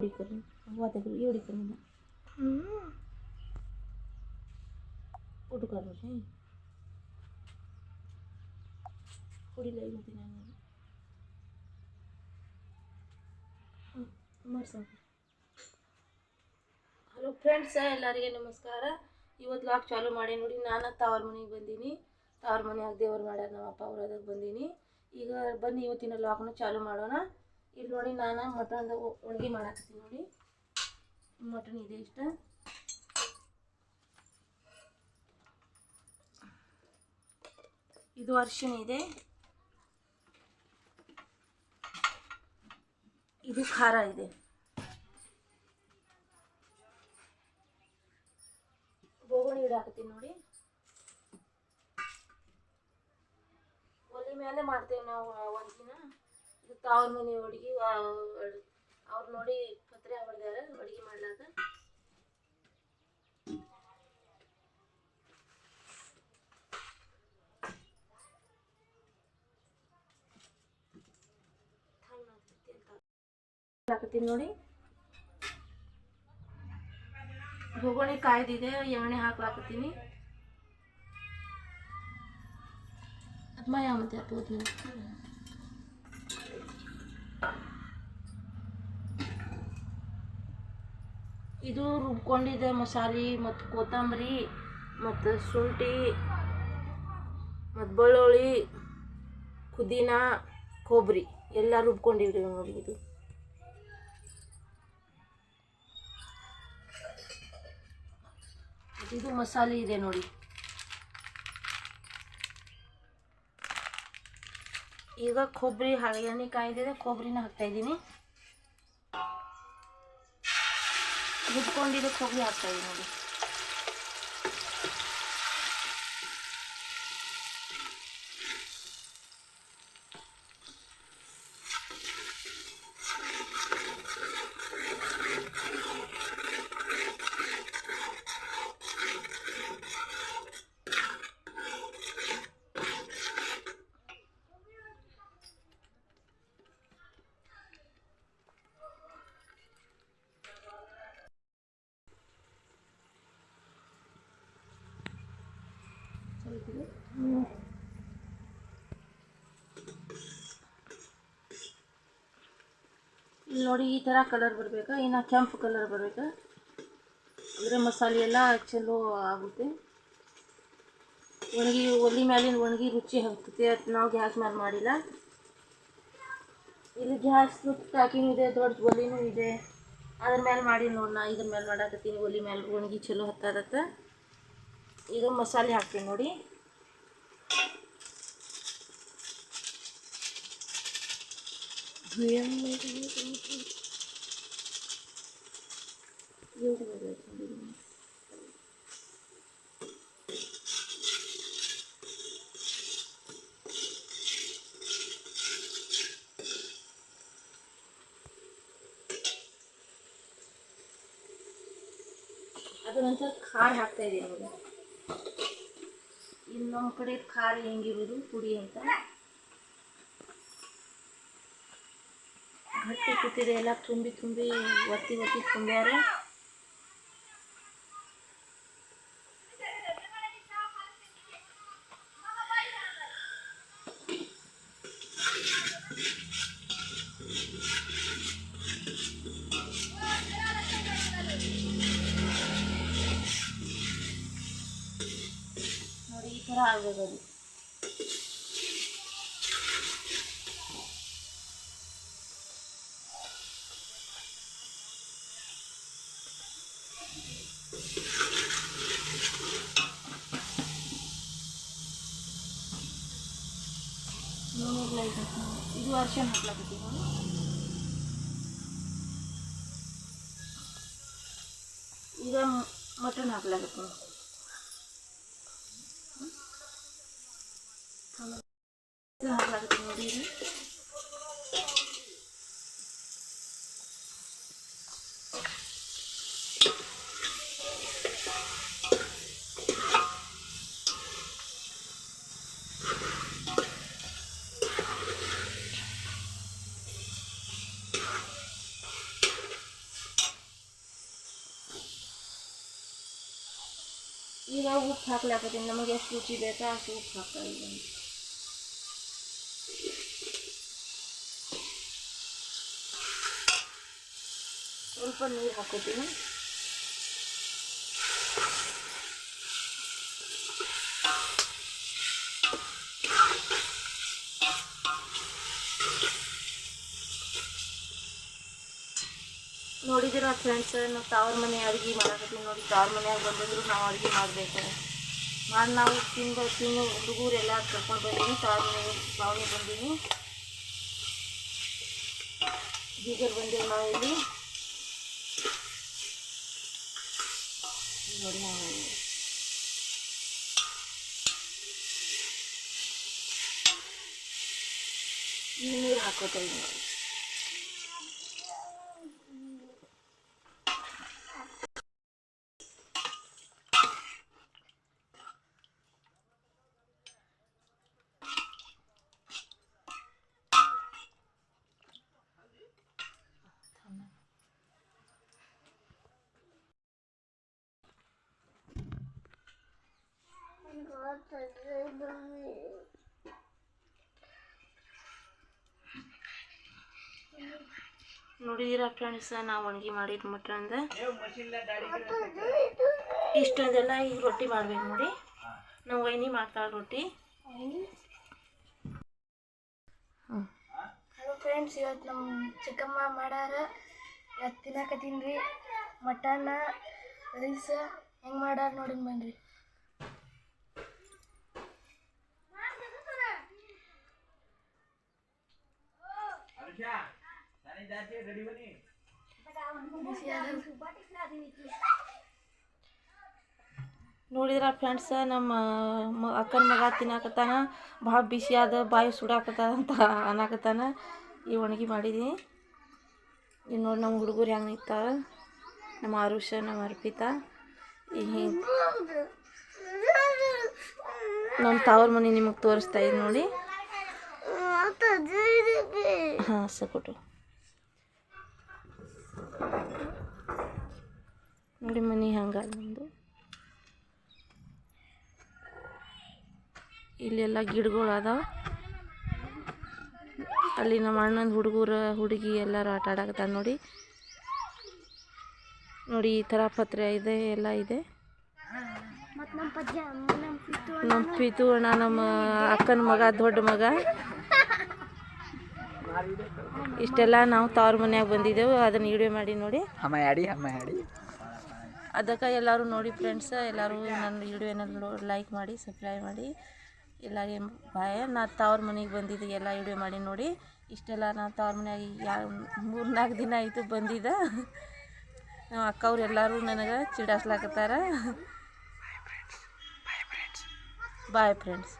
एवढी करून वाट्याकडे एवढी करून द्या. फोटो काढून हे पुढीला येईल होती नाही ಮಾಡ್ಸೋದು ಹಲೋ ಫ್ರೆಂಡ್ಸ್ ಎಲ್ಲರಿಗೆ ನಮಸ್ಕಾರ ಇವತ್ತು ಲಾಕ್ ಚಾಲು ಮಾಡಿ ನೋಡಿ ನಾನು ತವ್ರ ಮನೆಗೆ ಬಂದೀನಿ ತವ್ರ ಮನೆಯಾಗ ದೇವ್ರು ಮಾಡ್ಯಾರ ನಮ್ಮ ಅಪ್ಪ ಅವ್ರ ಅದಕ್ಕೆ ಬಂದೀನಿ ಈಗ ಬನ್ನಿ ಇವತ್ತಿನ ಲಾಕ್ನ ಚಾಲು ಮಾಡೋಣ ಇಲ್ಲಿ ನೋಡಿ ನಾನು ಮಟನ್ದು ಹೋಳ್ಗೆ ಮಾಡಾಕತ್ತೀನಿ ನೋಡಿ. ಮಟನ್ ಇದೆ ಇಷ್ಟ. ಇದು ಅರ್ಶಿನ ಇದೆ. ಇದು ಖಾರ ಇದೆ. ಬೋಗಣಿ ಇಡಾಕತ್ತೀನಿ ನೋಡಿ. ಒಲೆ ಮೇಲೆ ಮಾಡ್ತೇವೆ ನಾವು ಒಂದು ತಾವ್ರ ಮನೆ ಹುಡುಗಿ, ಅವ್ರು ನೋಡಿ ಪತ್ರೆ ಹೊಡೆದಾರ ಅಡುಗೆ ಮಾಡ್ಲಾಕ. ಹಾಕತ್ತೀನಿ ನೋಡಿ. ಬೊಗಣಿ ಕಾಯ್ದಿದೆ, ಎಣ್ಣೆ ಹಾಕ್ಲಾಕತ್ತೀನಿ. ಅದ್ಮ ಯಾವ ಮತ್ತೆ ಹತ್ತು ಇದು ರುಬ್ಕೊಂಡಿದ್ದ ಮಸಾಲೆ ಮತ್ತು ಕೊತ್ತಂಬರಿ ಮತ್ತು ಶುಂಠಿ ಮತ್ತು ಬೆಳ್ಳುಳ್ಳಿ, ಪುದೀನ, ಕೊಬ್ಬರಿ ಎಲ್ಲ ರುಬ್ಕೊಂಡಿವ್ರಿ ನೋಡಿ ಇದು. ಇದು ಮಸಾಲೆ ಇದೆ ನೋಡಿ. ಈಗ ಕೊಬ್ಬರಿ ಎಣ್ಣೆ ಕಾಯ್ದಿದೆ, ಕೊಬ್ಬರಿನ ಹಾಕ್ತಾ ಇದ್ದೀನಿ ತೊಗರಿ ಕೊಬ್ಬರಿ ಹಾಕ್ತಾ ಇದ್ದೀನಿ ನೋಡಿ ಇಲ್ಲಿ ನೋಡಿ ಈ ಥರ ಕಲರ್ ಬರಬೇಕಾ? ಇನ್ನು ಕೆಂಪು ಕಲರ್ ಬರಬೇಕಾ? ಅಂದರೆ ಮಸಾಲೆ ಎಲ್ಲ ಚಲೋ ಆಗುತ್ತೆ. ಒಣಗಿ, ಒಲಿ ಮ್ಯಾಲಿನ ಒಣಗಿ ರುಚಿ ಹಾಕ್ತೈತಿ ಅದು ನಾವು ಗ್ಯಾಸ್ ಮೇಲೆ ಮಾಡಿಲ್ಲ. ಇಲ್ಲಿ ಗ್ಯಾಸ್ ಪ್ಯಾಕಿಂಗ್ ಇದೆ, ದೊಡ್ಡ ಒಲಿನೂ ಇದೆ. ಅದ್ರ ಮೇಲೆ ಮಾಡಿ ನೋಡಿ ನಾ. ಇದ್ರ ಮೇಲೆ ಮಾಡಾಕತ್ತೀನಿ. ಒಲಿ ಮೇಲೆ ಒಣಗಿ ಚಲೋ ಹತ್ತದತ್ತ ಈಗ ಮಸಾಲೆ ಹಾಕ್ತೀನಿ ನೋಡಿ. ಅದು ನಂತರ ಖಾರ ಹಾಕ್ತಾ ಇದ್ದೀನಿ. ನೋಡಿ ಇಲ್ಲಿ ನಮ್ಮ ಕಡೆ ಖಾರ ಹೆಂಗಿರೋದು ಪುಡಿ ಅಂತ. ಗಟ್ಟಿ ಕೂತಿದೆ ಎಲ್ಲ ತುಂಬಿ ತುಂಬಿ ಒತ್ತಿ ಒತ್ತಿ ತುಂಬ್ಯಾರ. ನೋಡಿ ಈ ಥರ ಆಗಬೇಕು ಇದು ಅರ್ಶಿಣ ಹಾಕ್ಲಾಕತ್ತೀವಿ ನೋಡಿ ಈಗ ಮಟನ್ ಹಾಕ್ಲಾಕತ್ತೀನಿ ಇದು ಹಾಕ್ಲಾಕತ್ತೀನಿ ನೋಡಿ ಇದು ಈಗ ಉಪ್ಪು ಹಾಕ್ಲಾಕತ್ತೀನಿ ನಮಗೆ ಎಷ್ಟು ರುಚಿ ಬೇಕಾ ಅಷ್ಟು ಉಪ್ಪು ಹಾಕ್ತಾ ಇದ್ದೀನಿ ಸ್ವಲ್ಪ ನೀರು ಹಾಕೋತೀನಿ ನೋಡಿದಿರ ಫ್ರೆಂಡ್ಸ್ ನಾವು ತಾವ್ರ ಮನೆ ಅಡುಗೆ ಮಾಡಕತ್ತೀವಿ ನೋಡಿ, ತಾವ್ರ ಮನ್ಯಾಗ ಬಂದಿದ್ರು ನಾವು ಅಡುಗೆ ಮಾಡಬೇಕು. ಮಾಡಿ ನಾವು ತಿಂದು ತಿಂದು ಹುಡುಗರೆಲ್ಲ ಕರ್ಕೊಂಡು ಬಂದೀನಿ, ತಾವ್ರ ಮನೆಗೆ, ಭಾವನೆ ಬಂದೀನಿ. ಬೀಗರ್ ಬಂದೀವಿ ನಾವು ಇಲ್ಲಿ. ನೋಡಿ ನಾವು ನೀರು ಹಾಕೋತಾ ಇದ್ದೀವಿ ನೋಡಿದಿರ ಫ್ರೆಂಡ್ಸ್ ನಾವು ಒಣಗಿ ಮಾಡಿದ ಅಂದ್ರೆ ಇಷ್ಟೊಂದೆಲ್ಲ ಈಗ ರೊಟ್ಟಿ ಮಾಡ್ಬೇಕು ನೋಡಿ. ನಾವು ವೈನಿ ಮಾಡ್ತಾಳೆ ರೊಟ್ಟಿ. ಹಲೋ ಫ್ರೆಂಡ್ಸ್ ಇವತ್ತು ನಮ್ಮ ಚಿಕ್ಕಮ್ಮ ಮಾಡಾರ. ಇವತ್ತು ತಿನ್ನಕತ್ತೀನಿ ರೀ. ಮಟನ್ ರೈಸ್ ಹೆಂಗೆ ಮಾಡಾರ ನೋಡಿ ಬನ್ರಿ. ನೋಡಿದ್ರ ಫ್ರೆಂಡ್ಸ್ ನಮ್ಮ ಮ ಅಕ್ಕನ ಮಗ ತಿನ್ನಾಕತ್ತಾನ, ಭಾಳ ಬಿಸಿ ಆದ, ಬಾಯಿ ಸುಡಾಕತ್ತ ಅಂತ ಅನ್ನಕತ್ತಾನ. ಈ ಒಣಗಿ ಮಾಡಿದ್ದೀನಿ ಇನ್ನು ನೋಡಿ ನಮ್ಮ ಹುಡುಗರು ಹೆಂಗೆ ನಿಂತಾವ ನಮ್ಮ ಆರುಷ, ನಮ್ಮ ಅರ್ಪಿತಾ. ಹಿಂಗೆ ನಮ್ಮ ತಾವ್ರ ಮನೆ ನಿಮಗೆ ತೋರಿಸ್ತಾ ಇದ್ದೀನಿ ನೋಡಿ. ಹಾಂ ಸಕೊಟು ನೋಡಿ ಮನೆ ಹಂಗೆ ನಮ್ಮದು ಇಲ್ಲೆಲ್ಲ ಗಿಡಗಳು ಅದಾವ ಅಲ್ಲಿ ನಮ್ಮ ಅಣ್ಣನ ಹುಡುಗರು ಹುಡುಗಿ ಎಲ್ಲರೂ ಆಟ ಆಡಕತ್ತಾರ ನೋಡಿ. ನೋಡಿ ಈ ಥರ ಪತ್ರೆ ಇದೆ ಎಲ್ಲ ಇದೆ. ನಮ್ಮ ಪಿತು ಅಣ್ಣ ನಮ್ಮ ಅಕ್ಕನ ಮಗ ದೊಡ್ಡ ಮಗ. ಇಷ್ಟೆಲ್ಲ ನಾವು ತವ್ರ ಮನ್ಯಾಗ ಬಂದಿದ್ದೆವು ಅದನ್ನು ವಿಡಿಯೋ ಮಾಡಿ ನೋಡಿ. ಅದಕ್ಕೆ ಎಲ್ಲರೂ ನೋಡಿ ಫ್ರೆಂಡ್ಸ್ ಎಲ್ಲರೂ ನನ್ನ ವಿಡಿಯೋನ ಲೈಕ್ ಮಾಡಿ ಸಬ್ಸ್ಕ್ರೈಬ್ ಮಾಡಿ. ಎಲ್ಲರಿಗೆ ಬಾಯ. ನಾ ತವ್ರ ಮನೆಗೆ ಬಂದಿದ್ದೆ ಎಲ್ಲ ವಿಡಿಯೋ ಮಾಡಿ ನೋಡಿ. ಇಷ್ಟೆಲ್ಲ ನಾವು ತವ್ರ ಮನ್ಯಾಗ ಯಾ ಮೂರು ನಾಲ್ಕು ದಿನ ಆಯಿತು ಬಂದಿದ್ದ. ನಮ್ಮ ಅಕ್ಕವ್ರು ಎಲ್ಲರೂ ನನಗೆ ಚಿಡಾಸ್ಲಾಕತ್ತಾರ. Bye friends